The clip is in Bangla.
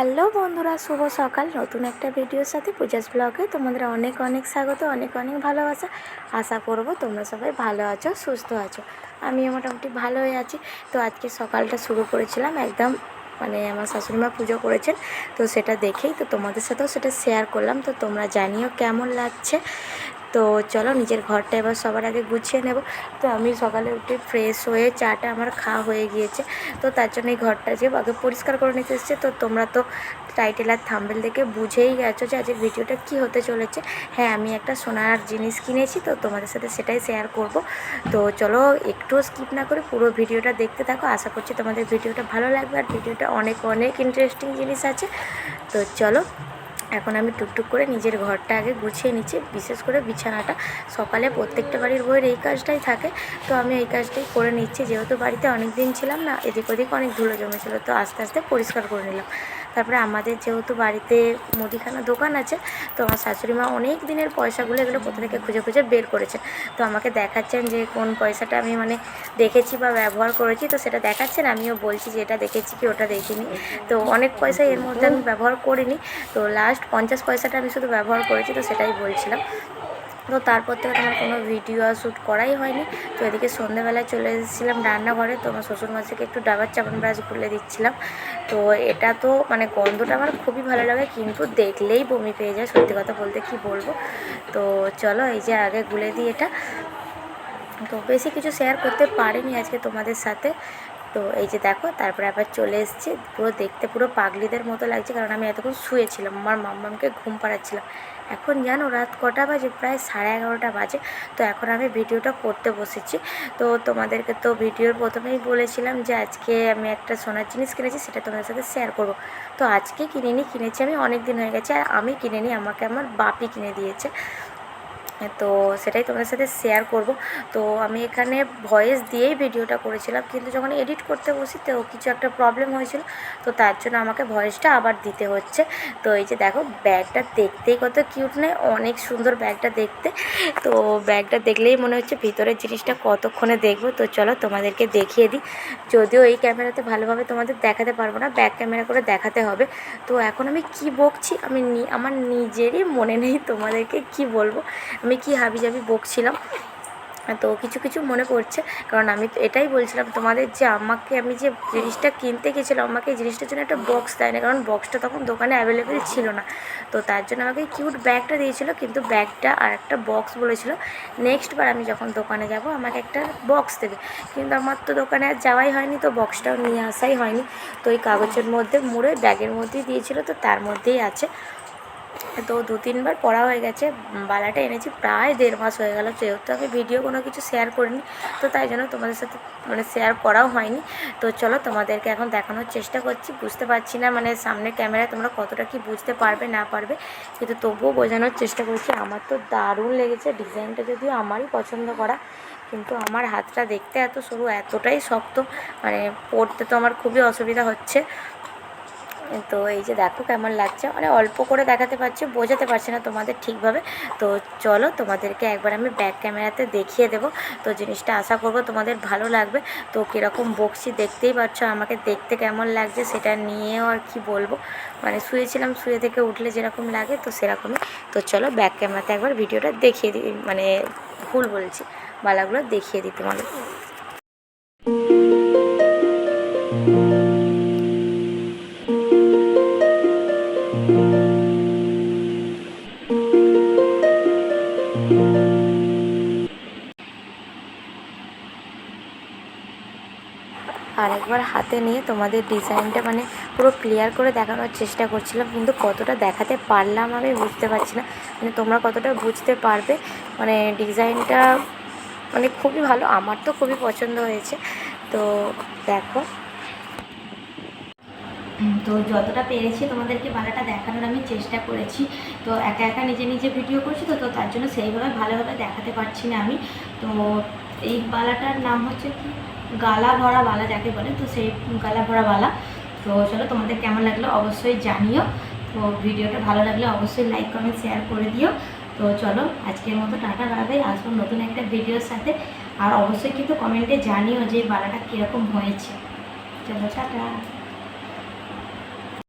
হ্যালো বন্ধুরা, শুভ সকাল। নতুন একটা ভিডিওর সাথে পূজাস ব্লগে তোমাদের অনেক অনেক স্বাগত, অনেক অনেক ভালোবাসা। আশা করব তোমরা সবাই ভালো আছো, সুস্থ আছো। আমিও মোটামুটি ভালোই আছি। তো আজকে সকালটা শুরু করেছিলাম একদম মানে আমার শাশুড়িমা পুজো করেছেন, তো সেটা দেখেই তো তোমাদের সাথেও সেটা শেয়ার করলাম। তো তোমরা জানিও কেমন লাগছে। তো চলো নিজের ঘরটা এবার সবার আগে গুছিয়ে নেব। তো আমি সকালে উঠে ফ্রেশ হয়ে চাটা আমার খাওয়া হয়ে গিয়েছে। তো তার জন্য এই ঘরটা যে আগে পরিষ্কার করে নিতে এসেছে। তো তোমরা তো টাইটেল আর থাম্বেল দেখে বুঝেই গেছো যে আজকের ভিডিওটা কি হতে চলেছে। হ্যাঁ আমি একটা সোনার জিনিস কিনেছি, তো তোমাদের সাথে সেটাই শেয়ার করব। তো চলো একটুও স্কিপ না করে পুরো ভিডিওটা দেখতে থাকো। আশা করছি তোমাদের ভিডিওটা ভালো লাগবে। আর ভিডিওটা অনেক অনেক ইন্টারেস্টিং জিনিস আছে। তো চলো এখন আমি টুকটুক করে নিজের ঘরটা আগে গুছিয়ে নিচ্ছি, বিশেষ করে বিছানাটা। সকালে প্রত্যেকটা বাড়ির বইয়ের এই কাজটাই থাকে, তো আমি এই কাজটাই করে নিচ্ছি। যেহেতু বাড়িতে অনেক দিন ছিলাম না, এদিক ওদিক অনেক ধুলো জমেছিলো, তো আস্তে আস্তে পরিষ্কার করে নিলাম। তারপরে আমাদের যেহেতু বাড়িতে মুদিখানা দোকান আছে, তো আমার শাশুড়ি মা অনেক দিনের পয়সাগুলো এগুলো কোথা থেকে খুঁজে খুঁজে বের করেছেন তো আমাকে দেখাচ্ছেন যে কোন পয়সাটা আমি মানে দেখেছি বা ব্যবহার করেছি, তো সেটা দেখাচ্ছেন, আমিও বলছি যে এটা দেখেছি কি ওটা দেখিনি। তো অনেক পয়সা এর মধ্যে আমি ব্যবহার করিনি, তো লাস্ট পঞ্চাশ পয়সাটা আমি শুধু ব্যবহার করেছি, তো সেটাই বলছিলাম। তো তারপর থেকে তোমার কোনো ভিডিও শ্যুট করাই হয়নি। তো এদিকে সন্ধ্যেবেলায় চলে এসেছিলাম রান্নাঘরে, তো আমার শ্বশুরমশাইকে একটু ডাবার চাপান ব্রাশ খুলে দিচ্ছিলাম। তো এটা তো মানে গন্ধটা আমার খুবই ভালো লাগে, কিন্তু দেখলেই বমি পেয়ে যায়, সত্যি কথা বলতে কি বলব। তো চলো এই যে আগে গুলে দিই এটা। তো বেশি কিছু শেয়ার করতে পারিনি আজকে তোমাদের সাথে। তো এই যে দেখো, তারপরে আবার চলে এসেছি। পুরো দেখতে পুরো পাগলিদের মতো লাগছে, কারণ আমি এতক্ষণ শুয়েছিলাম। আমার মাম্মামকে ঘুম পাড়াচ্ছিলাম। এখন জানো, রাত কটা বাজে? প্রায় সাড়ে এগারোটা বাজে। তো এখন আমি ভিডিওটা করতে বসেছি। তো তোমাদেরকে তো ভিডিওর প্রথমেই বলেছিলাম যে, আজকে আমি একটা সোনার জিনিস কিনেছি, সেটা তোমাদের সাথে শেয়ার করব। তো আজকে কিনিনি, কিনেছি আমি অনেক দিন হয়ে গেছে। আর আমি কিনিনি, আমাকে আমার বাপি কিনে দিয়েছে। তো সেটাই তোমাদের সাথে শেয়ার করব। তো আমি এখানে ভয়েস দিয়েই ভিডিওটা করেছিলাম, কিন্তু যখন এডিট করতে বসি তো কিছু একটা প্রবলেম হয়েছিল, তো তার জন্য আমাকে ভয়েসটা আবার দিতে হচ্ছে। তো এই যে দেখো, ব্যাগটা দেখতেই কত কিউট নেই অনেক সুন্দর ব্যাগটা দেখতে। তো ব্যাগটা দেখলেই মনে হচ্ছে ভিতরের জিনিসটা কতক্ষণে দেখব। তো চলো তোমাদেরকে দেখিয়ে দিই। যদিও এই ক্যামেরাতে ভালোভাবে তোমাদের দেখাতে পারব না ব্যাক ক্যামেরা করে দেখাতে হবে। তো এখন আমি কি বকছি, আমি আমার নিজেরই মনে নেই তোমাদেরকে কি বলব। আমি কি হাবি জাবি বকছিলাম। তো কিছু কিছু মনে পড়ছে, কারণ আমি তো এটাই বলছিলাম তোমাদের যে আমাকে আমি যে জিনিসটা কিনতে গেছিলাম, আমাকে এই জিনিসটার জন্য একটা বক্স দেয় না কারণ বক্সটা তখন দোকানে অ্যাভেলেবেল ছিল না। তো তার জন্য আমাকে কিউট ব্যাগটা দিয়েছিল, কিন্তু ব্যাগটা আর একটা বক্স বলেছিল নেক্সট বার আমি যখন দোকানে যাব, আমাকে একটা বক্স দেবে। কিন্তু আমার তো দোকানে আর যাওয়াই হয়নি, তো বক্সটাও নিয়ে আসাই হয়নি। তো ওই কাগজের মধ্যে মুড়ে ব্যাগের মধ্যেই দিয়েছিল, তো তার মধ্যেই আছে। তো দু তিনবার পড়া হয়ে গেছে। বালাটা এনেছি, প্রায় দেড় মাস হয়ে গেল যেহেতু আমি ভিডিও কোনো কিছু শেয়ার করিনি। তো তাই জন্য তোমাদের সাথে মানে শেয়ার করাও হয়নি। তো চলো তোমাদেরকে এখন দেখানোর চেষ্টা করছি। বুঝতে পারছি না মানে সামনে ক্যামেরায় তোমরা কতটা কি বুঝতে পারবে, না পারবে। কিন্তু তবুও বোঝানোর চেষ্টা করছি, আমার তো দারুণ লেগেছে। ডিজাইনটা যদিও আমারই পছন্দ করা, কিন্তু আমার হাতটা দেখতে এত সরু, এতটাই শক্ত। মানে পড়তে তো আমার খুবই অসুবিধা হচ্ছে। তো এই যে দেখো কেমন লাগছে। মানে অল্প করে দেখাতে পারছি, বোঝাতে পারছি না তোমাদের ঠিকভাবে। তো চলো তোমাদেরকে একবার আমি ব্যাক ক্যামেরাতে দেখিয়ে দেবো। তো জিনিসটা আশা করব তোমাদের ভালো লাগবে। তো কীরকম বকছি দেখতেই পাচ্ছ, আমাকে দেখতে কেমন লাগছে সেটা নিয়েও আর কি বলব। মানে শুয়েছিলাম, শুয়ে থেকে উঠলে যেরকম লাগে তো সেরকমই। তো চলো ব্যাক ক্যামেরাতে একবার ভিডিওটা দেখিয়ে দিই মানে ভুল বলছি, বালাগুলো দেখিয়ে দিই তোমাদের। আর একবার হাতে নিয়ে তোমাদের ডিজাইনটা মানে পুরো ক্লিয়ার করে দেখানোর চেষ্টা করছিলাম, কিন্তু কতটা দেখাতে পারলাম আমি বুঝতে পারছি না। মানে তোমরা কতটা বুঝতে পারবে মানে ডিজাইনটা মানে খুবই ভালো, আমার তো খুবই পছন্দ হয়েছে। তো দেখো। তো যতটা পেরেছি তোমাদেরকে বালাটা দেখানোর আমি চেষ্টা করেছি। তো একা একা নিজে নিজে ভিডিও করছি তো তো তার জন্য সেইভাবে ভালোভাবে দেখাতে পারছি না আমি। তো এই বালাটার নাম হচ্ছে কি? গালা ভরা বালা যাকে বলে, তো সেই গালা ভরা বালা। তো চলো তোমাদের কেমন লাগল অবশ্যই জানিও। তো ভিডিওটা ভালো লাগলে অবশ্যই লাইক, কমেন্ট, শেয়ার করে দিও। তো চলো আজকের মতো টাটা বাড়াবে আসব নতুন একটা ভিডিওর সাথে। আর অবশ্যই কিন্তু কমেন্টে জানিও যে বালাটা কীরকম হয়েছে। চলো, টাটা।